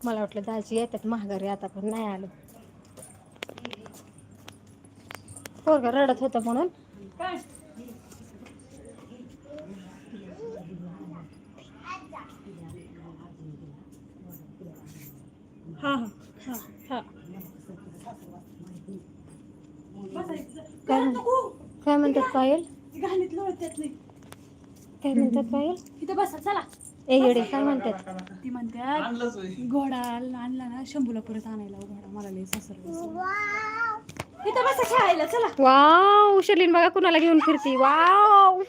मला वाटलं दाजी येतात महागारी आता पण नाही आलं पोरग रडत होतं म्हणून हा हा हा हा बसायचं. काय म्हण- नको. काय म्हणतात पायल घाणीत लोळत्यात लई. काय म्हणतात पायल इथं बसा चला. ए येडे काय म्हणतात? ती म्हणतात घोडा आणला ना शंभूला परत आणायला हो घोडा. मला लई सासर इथं बसा खेळायला चला. वाव शर्लीन बघा कुणाला घेऊन फिरती. वाव.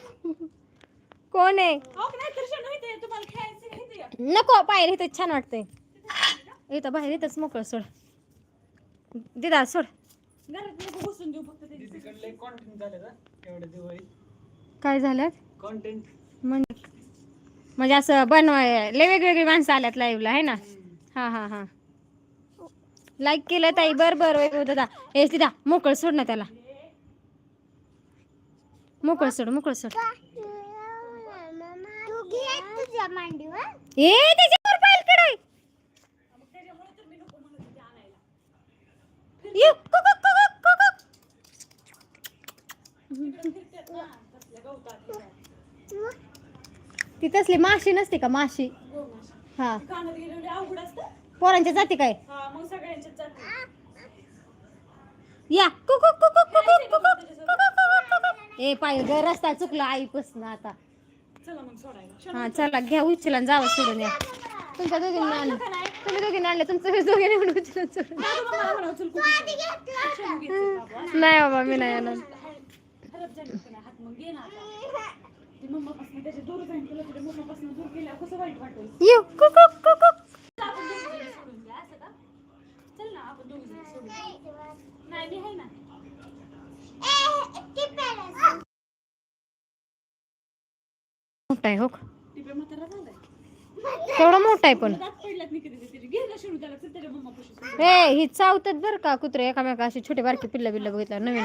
कोण आहे? अहो, नाही तर इथे तुम्हाला खेळायचं? नको पायल इथं छान वाटतंय. इथं बाहेर इथंच मोकळं सोड. दिदा सोड. घरात नको घुसून देऊ फक्त ते तिकडले कॉन्टेंट झाले का एवढे दिवाळी काय झालं कॉन्टेंट म्हणजे असं बनवाय लय वेगवेगळी माणसं आल्यात लाईव्हला आहे ना? हा हा हा. लाईक केलं ताई बर बर दादा. ए दिदा मोकळ सोड ना त्याला. मोकळ सोड मोकळ सोड. ए त्याच्यावर पायलकडे ती तसली माशी नसते का माशी? हा पोरांच्या जाती काय? या ए पाय ग रस्ता चुकला आईपासून आता. चला हा चला घ्या उचला जावं सोडून या. तुमच्या दोघींना आणलं. तुम्ही दोघींना आणलं तुमचं दोघे निवडून उचलून उचल नाही बाबा मी नाही आणलं मम्मापासून त्याच्या दूर जाईन तुला तुझ्या मम्मापासून दूर केल्यावर कसं वाईट वाटेल येऊ कुक कुक कुक कुक आपण दोघी जणी सोडून द्या असं का? चल ना आपण दोघी जणी सोडून द्या. नाही मी आहे ना. मोठा आहे हो टिपे म्हातारा झालाय. तेवढा मोठा आहे पण. दात पडल्यात नाही कधी त्याची घे ना शिरू त्याला चल त्याच्या मम्मापाशी सोडून. ए ही चावतात बरं का कुत्रे एकामेका अशी छोटे बारकी पिल्ला बिल्ला बघितलं नवीन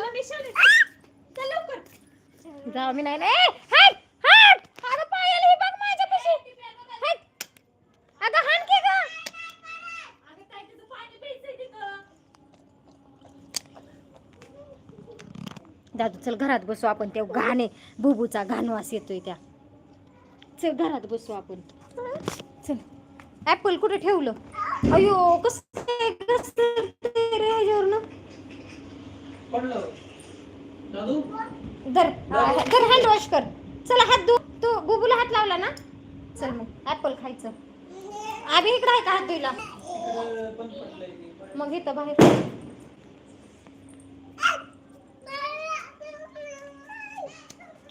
पाणी प्यायचंय नाही दादू चल घरात बसू आपण. त्या घाणे बुबूचा घाणवास येतोय त्या. चल घरात बसू आपण. चल. ऍपल कुठे ठेवलं? अयो कस रे ह्याच्यावरनं? पडलं. घर धर हँड वॉश कर. चला हात धु तू गुबूला हात लावला ना? चल मग ऍपल खायचं. आम्ही इकडे आहे का हात धुईला मग येतं बाहेर.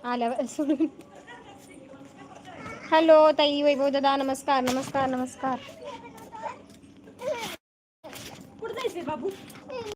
आल्यावर सोडून. हॅलो ताई वैभव दादा नमस्कार नमस्कार नमस्कार. कुठं जायचंय बाबू?